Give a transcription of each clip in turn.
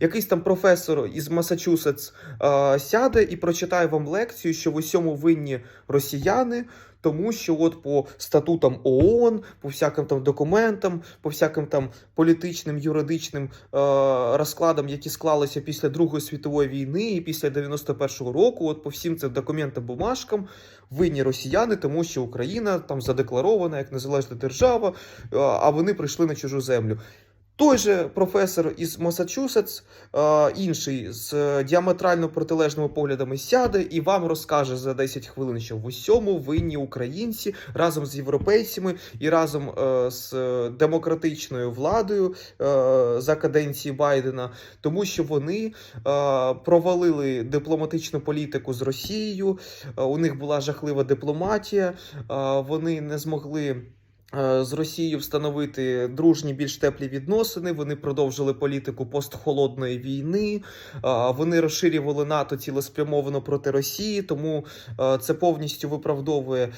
Якийсь там професор із Масачусетс е, сяде і прочитає вам лекцію, що в усьому винні росіяни, тому що от по статутам ООН, по всяким там документам, по всяким там політичним, юридичним е, розкладам, які склалися після Другої світової війни і після 91-го року, от по всім цим документам, бумажкам, винні росіяни, тому що Україна там задекларована як незалежна держава, е, а вони прийшли на чужу землю. Той же професор із Масачусетс, е, інший з е, діаметрально протилежними поглядами сяде і вам розкаже за 10 хвилин, що в усьому винні українці разом з європейцями і разом е, з демократичною владою за каденції Байдена, тому що вони провалили дипломатичну політику з Росією. У них була жахлива дипломатія, вони не змогли. Е, З Росією встановити дружні більш теплі відносини. Вони продовжили політику постхолодної війни. е, Вони розширювали НАТО цілеспрямовано проти Росії, тому е, це повністю виправдовує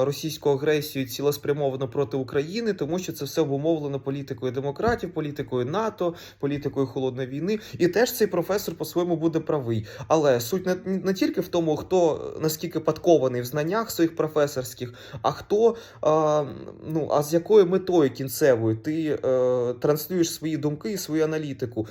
російську агресію цілеспрямовано проти України, тому що це все обумовлено політикою демократів, політикою НАТО, політикою холодної війни. І теж цей професор по-своєму буде правий. Але суть не, не тільки в тому, хто наскільки подкований в знаннях своїх професорських, а хто ну а з якою метою кінцевою ти е, транслюєш свої думки і свою аналітику.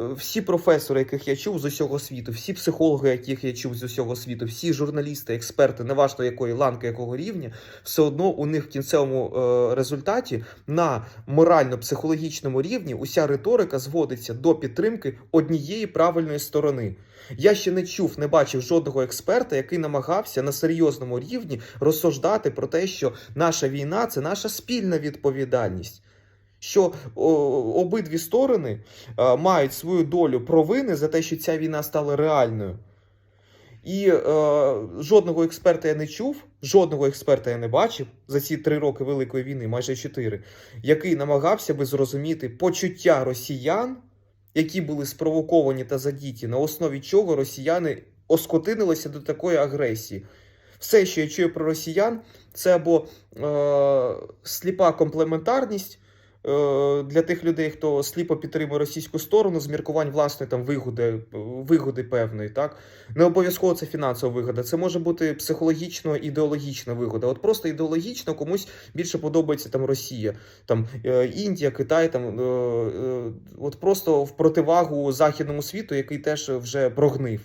Е, Всі професори, яких я чув з усього світу, всі психологи, яких я чув з усього світу, всі журналісти, експерти, неважно якої ланки, якого рівня, все одно у них в кінцевому е, результаті на морально-психологічному рівні уся риторика зводиться до підтримки однієї правильної сторони. Я ще не чув, не бачив жодного експерта, який намагався на серйозному рівні розсуждати про те, що наша війна це наша спільна відповідальність. Що обидві сторони е, мають свою долю провини за те, що ця війна стала реальною. І е, жодного експерта я не чув, жодного експерта я не бачив за ці три роки Великої війни, майже чотири, який намагався би зрозуміти почуття росіян, які були спровоковані та задіті, на основі чого росіяни оскотинилися до такої агресії. Все, що я чую про росіян, це або е, сліпа комплементарність е, для тих людей, хто сліпо підтримує російську сторону з міркувань власної там вигоди, вигоди певної, так не обов'язково це фінансова вигода. Це може бути психологічно ідеологічна вигода. От просто ідеологічно комусь більше подобається там Росія, там е, Індія, Китай, там е, е, от просто в противагу західному світу, який теж вже прогнив.